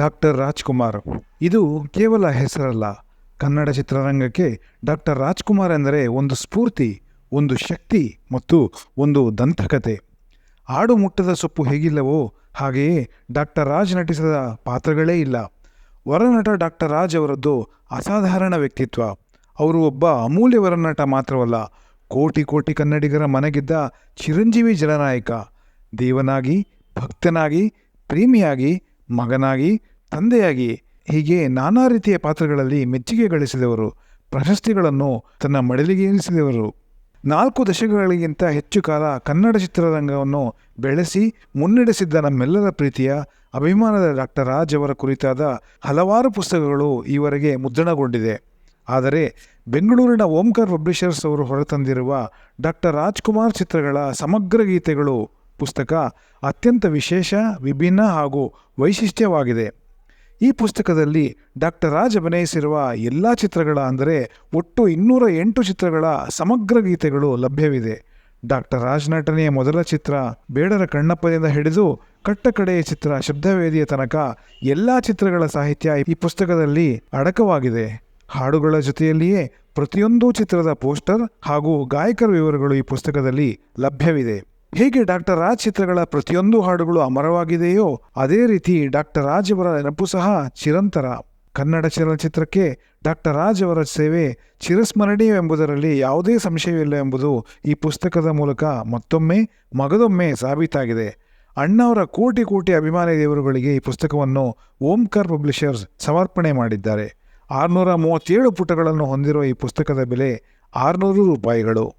Doctor Rajkumar. ಇದು ಕೇವಲ ಹೆಸರಲ್ಲ. ಕನ್ನಡ ಚಿತ್ರರಂಗಕ್ಕೆ ಡಾಕ್ಟರ್ ರಾಜ್ಕುಮಾರ್ ಎಂದರೆ ಒಂದು ಸ್ಫೂರ್ತಿ, ಒಂದು ಶಕ್ತಿ ಮತ್ತು ಒಂದು ದಂತಕತೆ. ಆಡು ಮುಟ್ಟದ ಸೊಪ್ಪು ಹೇಗಿಲ್ಲವೋ ಹಾಗೆಯೇ ಡಾಕ್ಟರ್ ರಾಜ್ ನಟಿಸಿದ ಪಾತ್ರಗಳೇ ಇಲ್ಲ. ವರನಟ ಡಾಕ್ಟರ್ ರಾಜ್ ಅವರದ್ದು ಅಸಾಧಾರಣ ವ್ಯಕ್ತಿತ್ವ. ಅವರು ಒಬ್ಬ ಅಮೂಲ್ಯ ವರನಟ ಮಾತ್ರವಲ್ಲ, ಕೋಟಿ ಕೋಟಿ ಕನ್ನಡಿಗರ ಮನೆಗಿದ್ದ ಚಿರಂಜೀವಿ ಜನನಾಯಕ ದೇವನಾಗಿ, ಭಕ್ತನಾಗಿ, ಪ್ರೇಮಿಯಾಗಿ ಮಗನಾಗಿ, ತಂದೆಯಾಗಿ ಹೀಗೆ ನಾನಾ ರೀತಿಯ ಪಾತ್ರಗಳಲ್ಲಿ ಮೆಚ್ಚುಗೆ ಗಳಿಸಿದವರು, ಪ್ರಶಸ್ತಿಗಳನ್ನು ತನ್ನ ಮಡಲಿಗೇರಿಸಿದವರು ನಾಲ್ಕು ದಶಕಗಳಿಗಿಂತ ಹೆಚ್ಚು ಕಾಲ ಕನ್ನಡ ಚಿತ್ರರಂಗವನ್ನು ಬೆಳೆಸಿ ಮುನ್ನಡೆಸಿದ್ದ ನಮ್ಮೆಲ್ಲರ ಪ್ರೀತಿಯ, ಅಭಿಮಾನದ ಡಾಕ್ಟರ್ ರಾಜ್ ಅವರ ಕುರಿತಾದ ಹಲವಾರು ಪುಸ್ತಕಗಳು ಈವರೆಗೆ ಮುದ್ರಣಗೊಂಡಿದೆ. ಆದರೆ, ಬೆಂಗಳೂರಿನ ಓಂಕಾರ್ ಪಬ್ಲಿಷರ್ಸ್ ಅವರು ಹೊರತಂದಿರುವ ಡಾಕ್ಟರ್ ರಾಜ್ಕುಮಾರ್ ಚಿತ್ರಗಳ ಸಮಗ್ರ ಗೀತೆಗಳು ಪುಸ್ತಕ ಅತ್ಯಂತ ವಿಶೇಷ, ವಿಭಿನ್ನ ಹಾಗೂ ವೈಶಿಷ್ಟ್ಯವಾಗಿದೆ. ಈ ಪುಸ್ತಕದಲ್ಲಿ ಡಾಕ್ಟರ್ ರಾಜ್ ಅಭಿನಯಿಸಿರುವ ಎಲ್ಲ ಚಿತ್ರಗಳ ಅಂದರೆ ಒಟ್ಟು ಇನ್ನೂರ ಎಂಟು ಚಿತ್ರಗಳ ಸಮಗ್ರ ಗೀತೆಗಳು ಲಭ್ಯವಿದೆ. ಡಾಕ್ಟರ್ ರಾಜ್ ನಟನೆಯ ಮೊದಲ ಚಿತ್ರ ಬೇಡರ ಕಣ್ಣಪ್ಪದಿಂದ ಹಿಡಿದು ಕಟ್ಟಕಡೆಯ ಚಿತ್ರ ಶಬ್ದವೇದಿಯ ತನಕ ಎಲ್ಲ ಚಿತ್ರಗಳ ಸಾಹಿತ್ಯ ಈ ಪುಸ್ತಕದಲ್ಲಿ ಅಡಕವಾಗಿದೆ. ಹಾಡುಗಳ ಜೊತೆಯಲ್ಲಿಯೇ ಪ್ರತಿಯೊಂದು ಚಿತ್ರದ ಪೋಸ್ಟರ್ ಹಾಗೂ ಗಾಯಕರ ವಿವರಗಳು ಈ ಪುಸ್ತಕದಲ್ಲಿ ಲಭ್ಯವಿದೆ. ಹೇಗೆ ಡಾಕ್ಟರ್ ರಾಜ್ ಚಿತ್ರಗಳ ಪ್ರತಿಯೊಂದು ಹಾಡುಗಳು ಅಮರವಾಗಿದೆಯೋ ಅದೇ ರೀತಿ ಡಾಕ್ಟರ್ ರಾಜ್ ಅವರ ನೆನಪು ಸಹ ಚಿರಂತರ. ಕನ್ನಡ ಚಲನಚಿತ್ರಕ್ಕೆ ಡಾಕ್ಟರ್ ರಾಜ್ ಅವರ ಸೇವೆ ಚಿರಸ್ಮರಣೀಯ ಎಂಬುದರಲ್ಲಿ ಯಾವುದೇ ಸಂಶಯವಿಲ್ಲ ಎಂಬುದು ಈ ಪುಸ್ತಕದ ಮೂಲಕ ಮತ್ತೊಮ್ಮೆ ಮಗದೊಮ್ಮೆ ಸಾಬೀತಾಗಿದೆ. ಅಣ್ಣವರ ಕೋಟಿ ಕೋಟಿ ಅಭಿಮಾನಿ ದೇವರುಗಳಿಗೆ ಈ ಪುಸ್ತಕವನ್ನು ಓಂಕಾರ್ ಪಬ್ಲಿಷರ್ಸ್ ಸಮರ್ಪಣೆ ಮಾಡಿದ್ದಾರೆ. ಆರುನೂರ ಮೂವತ್ತೇಳು ಪುಟಗಳನ್ನು ಹೊಂದಿರುವ ಈ ಪುಸ್ತಕದ ಬೆಲೆ ಆರುನೂರು ರೂಪಾಯಿಗಳು.